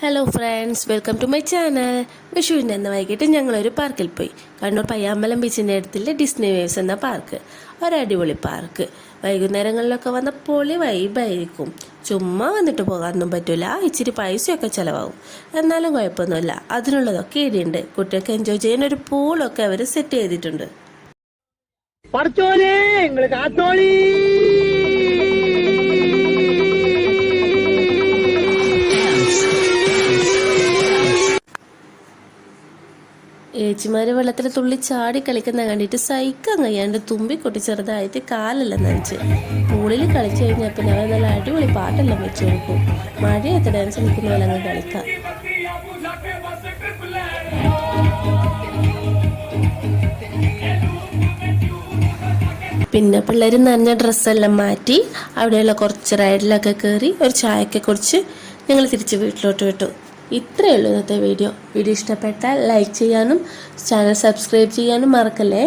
Hello friends welcome to my channel വിഷുവിന്റെ അന്ന് വൈകിട്ട് ഞങ്ങളൊരു പാർക്കിൽ പോയി. കണ്ണൂർ പയ്യാമ്പലം ബീച്ചിന്റെ അടുത്തുള്ള ഡിസ്നി വേവ്സ് എന്ന പാർക്ക് ഒരടിപൊളി പാർക്ക് വൈകുന്നേരങ്ങളിലൊക്കെ വന്ന പൊളി വൈബായിരിക്കും ചുമ്മാ വന്നിട്ട് പോകാനൊന്നും പറ്റില്ല ഇച്ചിരി പൈസയൊക്കെ ചിലവാകും. എന്നാലും കുഴപ്പമൊന്നുമില്ല. അതിനുള്ളതൊക്കെ ഇടിയുണ്ട്. കുട്ടികൾക്ക് എൻജോയ് ചെയ്യാൻ ഒരു പൂളൊക്കെ അവർ സെറ്റ് ചെയ്തിട്ടുണ്ട്. ഏച്ചിമാര് വെള്ളത്തിൽ തുള്ളി ചാടി കളിക്കുന്ന കണ്ടിട്ട് സഹിക്കാൻ കഴിയാണ്ട് തുമ്പി കൊട്ടി ചെറുതായിട്ട് കാലല്ല നനച്ച്. പൂളിൽ കളിച്ചു കഴിഞ്ഞാൽ പിന്നെ അവർ നല്ല അടിപൊളി പാട്ടെല്ലാം വെച്ച് കൊടുക്കും. മഴയത്ത് ഡാൻസ് കളിക്കുന്ന പോലെ അങ്ങ് കളിക്കാം. പിന്നെ പിള്ളേർ നനഞ്ഞ ഡ്രസ്സെല്ലാം മാറ്റി അവിടെയുള്ള കുറച്ച് റൈഡിലൊക്കെ കയറി ഒരു ചായയൊക്കെ കുടിച്ച് ഞങ്ങൾ തിരിച്ച് വീട്ടിലോട്ട് വിട്ടു. ഇത്രയേ ഉള്ളൂ ഇന്നത്തെ വീഡിയോ. വീഡിയോ ഇഷ്ടപ്പെട്ടാൽ ലൈക്ക് ചെയ്യാനും ചാനൽ സബ്സ്ക്രൈബ് ചെയ്യാനും മറക്കല്ലേ?